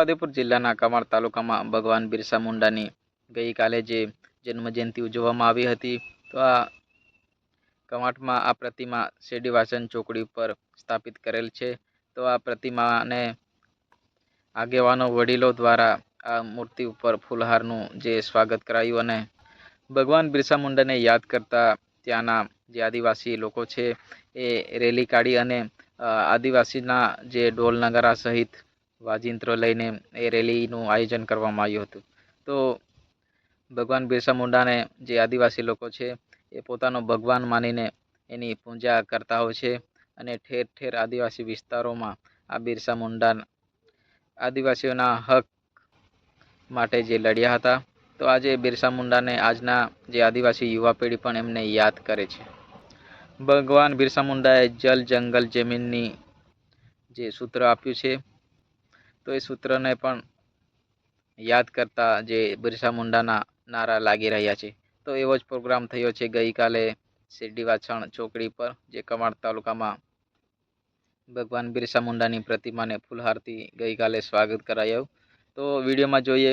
છોટાઉદેપુર જિલ્લાના કમાડ તાલુકામાં ભગવાન બિરસા મુંડાની ગઈકાલે જે જન્મજયંતિ ઉજવવામાં આવી હતી, તો આ કમાટમાં આ પ્રતિમા શેડીવાસન ચોકડી ઉપર સ્થાપિત કરેલ છે. તો આ પ્રતિમાને આગેવાનો વડીલો દ્વારા આ મૂર્તિ ઉપર ફૂલહારનું જે સ્વાગત કરાયું અને ભગવાન બિરસા મુંડાને યાદ કરતા ત્યાંના જે આદિવાસી લોકો છે, એ રેલી કાઢી અને આદિવાસીના જે ઢોલ નગારા સહિત વાજિંત્રો લઈને એ રેલીનું આયોજન કરવામાં આવ્યું હતું. તો ભગવાન બિરસા મુંડાને જે આદિવાસી લોકો છે, એ પોતાનો ભગવાન માનીને એની પૂજા કરતા હોય છે અને ઠેર ઠેર આદિવાસી વિસ્તારોમાં આ બિરસા મુંડા આદિવાસીઓના હક માટે જે લડ્યા હતા. તો આજે બિરસા મુંડાને આજના જે આદિવાસી યુવા પેઢી પણ એમને યાદ કરે છે. ભગવાન બિરસા મુંડાએ જલ જંગલ જમીનની જે સૂત્ર આપ્યું છે તો એ સૂત્રને પણ યાદ કરતા જે બિરસા મુંડાના નારા લાગી રહ્યા છે. તો એવો જ પ્રોગ્રામ થયો છે ગઈકાલે શિરડી વાછણ ચોકડી પર, જે કમાડ તાલુકામાં ભગવાન બિરસા મુંડાની પ્રતિમાને ફૂલહારથી ગઈકાલે સ્વાગત કરાયું. તો વિડીયોમાં જોઈએ,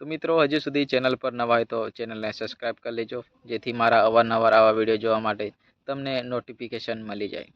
તો મિત્રો હજુ સુધી ચેનલ પર નવા હોય તો ચેનલને સબસ્ક્રાઈબ કરી લેજો, જેથી મારા અવારનવાર આવા વીડિયો જોવા માટે તમને નોટિફિકેશન મળી જાય.